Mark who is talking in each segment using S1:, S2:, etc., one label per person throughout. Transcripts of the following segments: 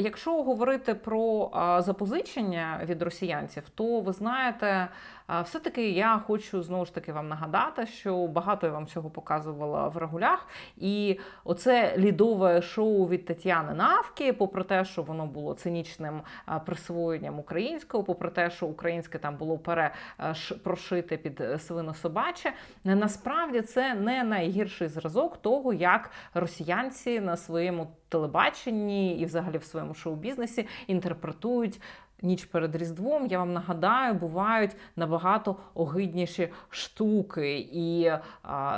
S1: якщо говорити про запозичення від росіянців, то ви знаєте, все-таки я хочу знову ж таки вам нагадати, що багато я вам цього показувала в регулях. І оце лідове шоу від Тетяни Навки, попри те, що воно було цинічним присвоєнням українського, попри те, що українське там було перепрошите під е, свинособаче, насправді це не найгірший зразок того, як росіянці на своєму телебаченні і взагалі в своєму шоу-бізнесі інтерпретують. Ніч перед Різдвом, я вам нагадаю, бувають набагато огидніші штуки. І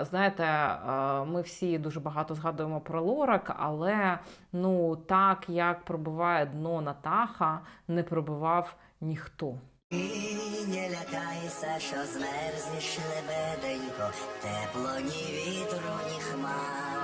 S1: знаєте, ми всі дуже багато згадуємо про Лорак, але ну так як пробиває дно Натаха, не пробивав ніхто.
S2: І не лякайся, що змерзнеш лебеденько, тепло ні вітру, ні хмар.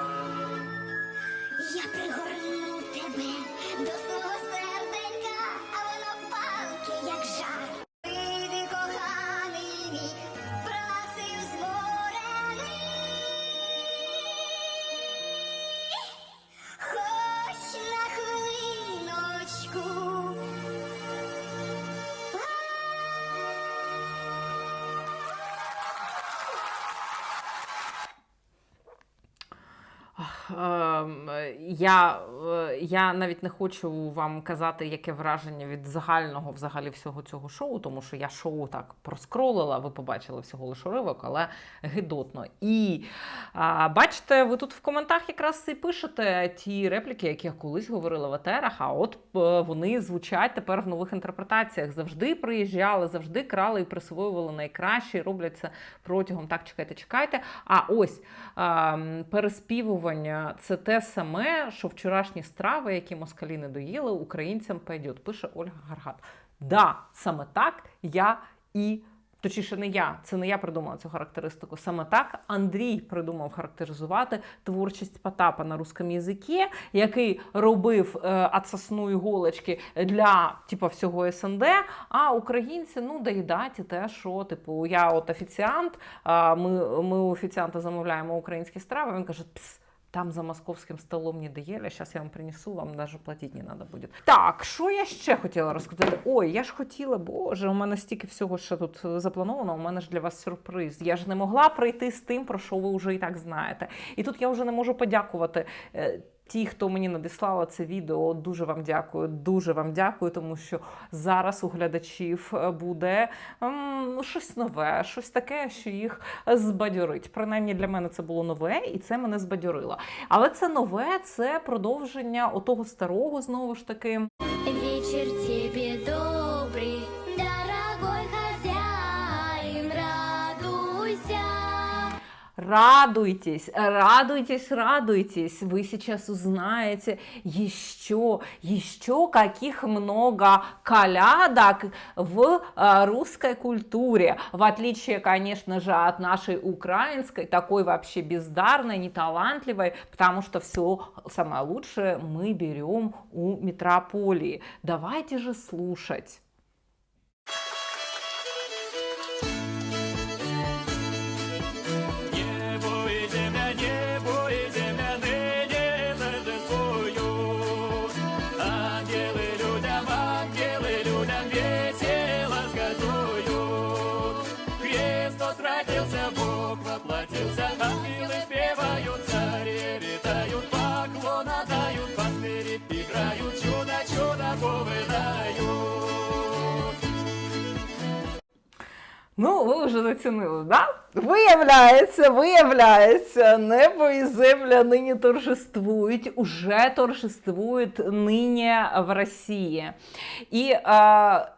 S3: Я,
S1: е, я навіть не хочу вам казати, яке враження від загального взагалі всього цього шоу, тому що я шоу так проскролила, ви побачили всього лише уривок, але гидотно. І а, бачите, ви тут в коментах якраз і пишете ті репліки, які я колись говорила в етерах, а от е, вони звучать тепер в нових інтерпретаціях. Завжди приїжджали, завжди крали і присвоювали найкраще, і роблять це протягом так, чекайте, чекайте. А ось ем, переспівування це те саме, що вчорашні страви, які москалі не доїли, українцям пойдет, пише Ольга Гаргат. Да, саме так я і. Точніше, не я, це не я придумала цю характеристику. Саме так Андрій придумав характеризувати творчість Потапа на русском язикі, який робив е, отсосну іголочки для типу, всього СНД. А українці ну доїдать і те, що типу, я от офіціант, а ми, ми у офіціанта замовляємо українські страви. Він каже: Пс, там за московським столом не доели, Зараз я вам принесу, вам даже платити не треба буде. Так, що я ще хотіла розказати? Ой, я ж хотіла, боже, у мене стільки всього ще тут заплановано. У мене ж для вас сюрприз. Я ж не могла прийти з тим, про що ви вже і так знаєте. І тут я вже не можу подякувати. Ті, хто мені надіслала це відео, дуже вам дякую, дуже вам дякую, тому що зараз у глядачів е, буде ем, ну, щось нове, щось таке, що їх збадьорить. Принаймні для мене це було нове, і це мене збадьорило. Але це нове, це продовження отого старого, знову ж таки.
S3: Вечір тебе добрый,
S1: Радуйтесь, радуйтесь, радуйтесь. Вы сейчас узнаете еще, еще каких много колядок в э, русской культуре. В отличие, конечно же, от нашей украинской, такой вообще бездарной, неталантливой, потому что все самое лучшее мы берем у метрополии. Давайте же слушать. Ну, ви вже зацінили, да? Виявляється, виявляється, небо і земля нині торжествують, уже торжествують нині в Росії. І е,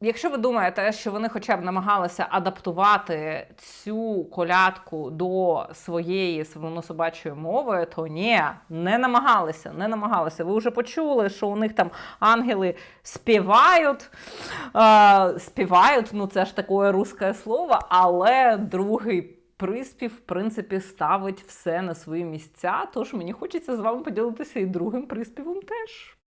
S1: якщо ви думаєте, що вони хоча б намагалися адаптувати цю колядку до своєї свинособачої мови, то ні, не намагалися, не намагалися. Ви вже почули, що у них там ангели співають, е, співають, ну це ж таке русське слово, але другий приспів, в принципі, ставить все на свої місця. Тож мені хочеться з вами поділитися і другим приспівом теж.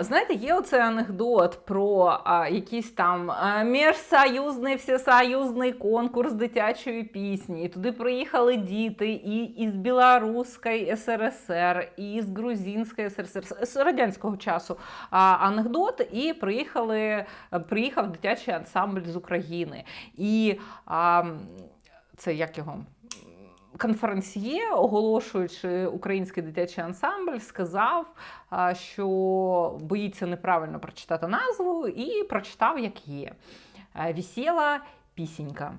S1: Знаєте, є оцей анекдот про а, якийсь там міжсоюзний всесоюзний конкурс дитячої пісні. Туди приїхали діти і із Білоруської СРСР, і з Грузинської СРСР з радянського часу а, анекдот. І приїхали, приїхав дитячий ансамбль з України. І а, це як його? Конференсьє, оголошуючи український дитячий ансамбль, сказав, що боїться неправильно прочитати назву, і прочитав, як є. Е, Вісіла пісенька.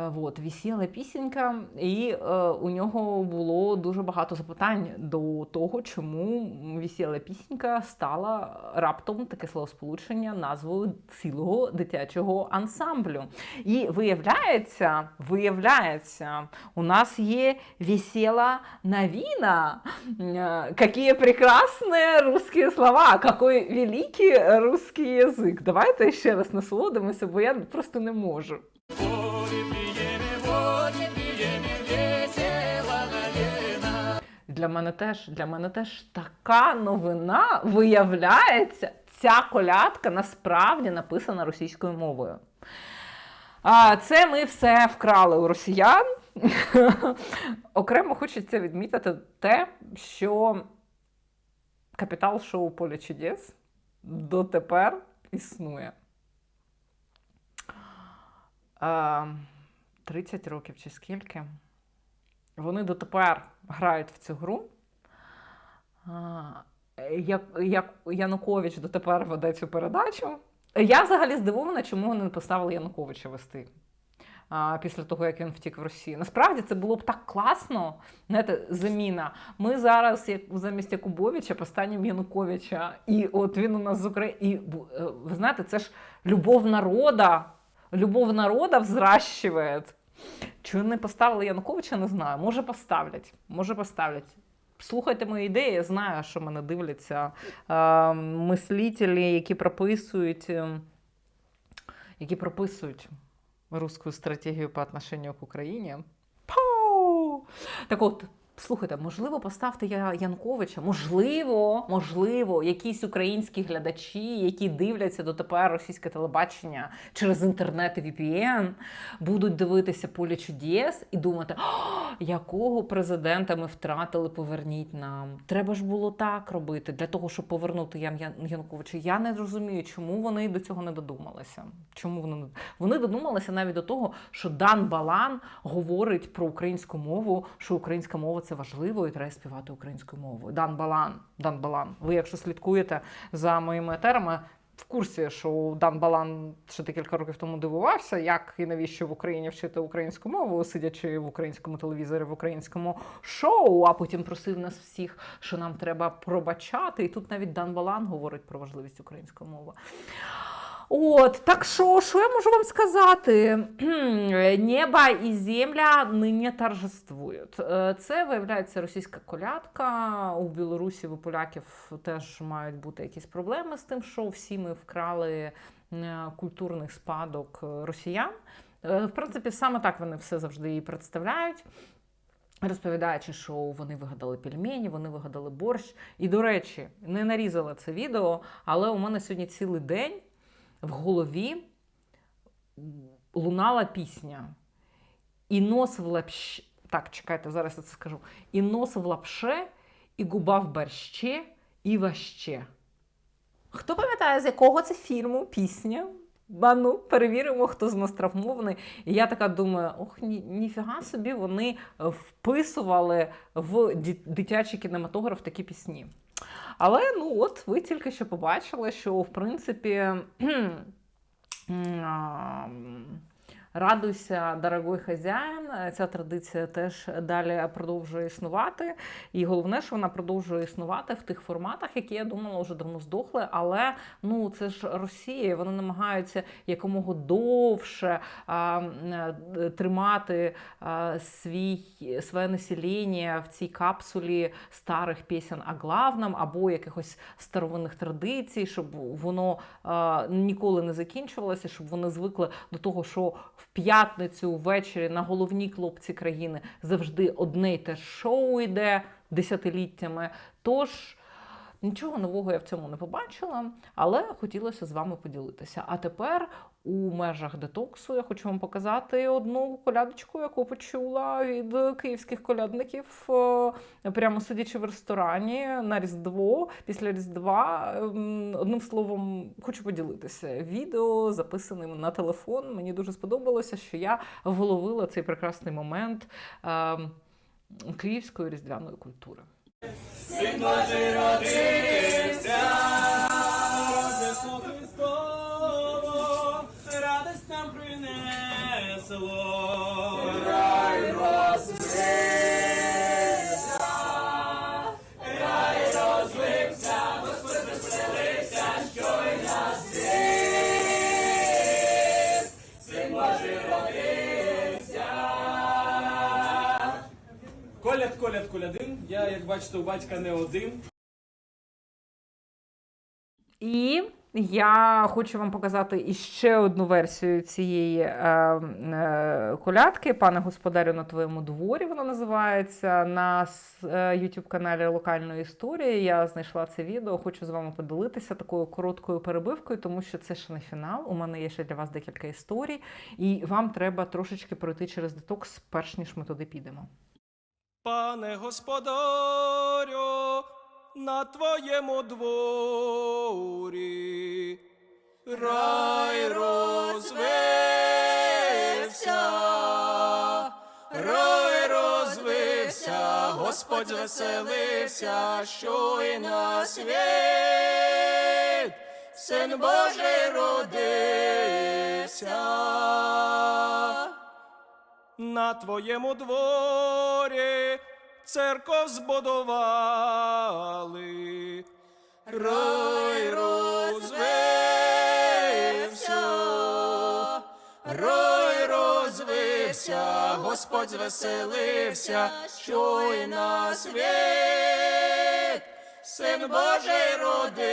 S1: Е, Вот, вісіла пісенька, і е, у нього було дуже багато запитань до того, чому вісіла пісенька стала раптом таке словосполучення назвою цілого дитячого ансамблю. І виявляється, виявляється, у нас є весела новина. Э, Какие прекрасные русские слова, какой великий русский язик. Давайте ще раз насолодимося, бо я просто не можу. Для мене теж, для мене теж така новина виявляється, ця колядка насправді написана російською мовою. А це ми все вкрали у росіян. Окремо хочеться відмітити те, що капітал шоу Поле чудес дотепер існує. А, 30 років чи скільки. Вони дотепер грають в цю гру. Як, як Янукович дотепер веде цю передачу. Я взагалі здивована, чому вони не поставили Януковича вести а, після того, як він втік в Росію. Насправді це було б так класно, знаєте, заміна. Ми зараз, як замість Якубовича, поставимо Януковича, і от він у нас з України. І е, ви знаєте, це ж любов народа. Любов народа взращиває. Чи не поставили Януковича, не знаю. Може поставлять. Може поставлять. Слухайте мої ідеї, я знаю, що мене дивляться е, мислителі, які прописують, е, які прописують русську стратегію по отношенню к Україні. Пау! Так от, слухайте, можливо, поставте Я- Янковича, можливо, можливо, якісь українські глядачі, які дивляться дотепер російське телебачення через інтернет і VPN, будуть дивитися поле чудес і думати, «О, якого президента ми втратили, поверніть нам. Треба ж було так робити для того, щоб повернути Ян Ян- Януковича. Я не розумію, чому вони до цього не додумалися. Чому вони не вони додумалися навіть до того, що Дан Балан говорить про українську мову, що українська мова це важливо і треба співати українською мовою. Дан Балан, Дан Балан. Ви, якщо слідкуєте за моїми етерами, в курсі, що Дан Балан ще декілька років тому дивувався, як і навіщо в Україні вчити українську мову, сидячи в українському телевізорі, в українському шоу, а потім просив нас всіх, що нам треба пробачати. І тут навіть Дан Балан говорить про важливість української мови. От, так що, що я можу вам сказати? Небо і земля нині торжествують. Е, Це виявляється російська колядка. У Білорусі у поляків теж мають бути якісь проблеми з тим, що всі ми вкрали е, культурний спадок росіян. Е, В принципі, саме так вони все завжди і представляють. Розповідаючи, що вони вигадали пельмені, вони вигадали борщ. І, до речі, не нарізала це відео, але у мене сьогодні цілий день в голові лунала пісня. І нос в лапше. Так, чекайте, зараз я це скажу. І нос в лапше, і губа в борще, і ваще. Хто пам'ятає, з якого це фільму пісня? А ну, перевіримо, хто з нас травмований. І я така думаю: ох, ні, ніфіга собі вони вписували в дитячий кінематограф такі пісні. Але ну от ви тільки що побачили, що в принципі Радуйся, дорогой хазяїн. Ця традиція теж далі продовжує існувати. І головне, що вона продовжує існувати в тих форматах, які я думала вже давно здохли. Але ну це ж Росія. Вони намагаються якомога довше а, е, тримати а, свій своє населення в цій капсулі старих пісень о главном або якихось старовинних традицій, щоб воно а, ніколи не закінчувалося, щоб вони звикли до того, що в п'ятницю ввечері на головній клопці країни завжди одне й те шоу йде десятиліттями. Тож. Нічого нового я в цьому не побачила, але хотілося з вами поділитися. А тепер у межах детоксу я хочу вам показати одну колядочку, яку почула від київських колядників, е, прямо сидячи в ресторані на Різдво. Після Різдва, ем, одним словом, хочу поділитися. Відео записаним на телефон. Мені дуже сподобалося, що я вловила цей прекрасний момент ем, київської різдвяної культури.
S4: Син Божий родився, Рождество Христово, радость нам принесло. Я, як бачите, у батька не один.
S1: І я хочу вам показати іще одну версію цієї е, е, колядки. Пане господарю на твоєму дворі вона називається на е, youtube каналі Локальної історії. Я знайшла це відео. Хочу з вами поділитися такою короткою перебивкою, тому що це ще не фінал. У мене є ще для вас декілька історій, і вам треба трошечки пройти через детокс, перш ніж ми туди підемо.
S4: Пане господарю, на твоєму дворі рай розвився, рай розвився, Господь звеселився, що і на світ, син Божий родився. На твоєму дворі церков збудували, рай розвився, рай розвився, Господь звеселився, що й на світ, син Божий родився.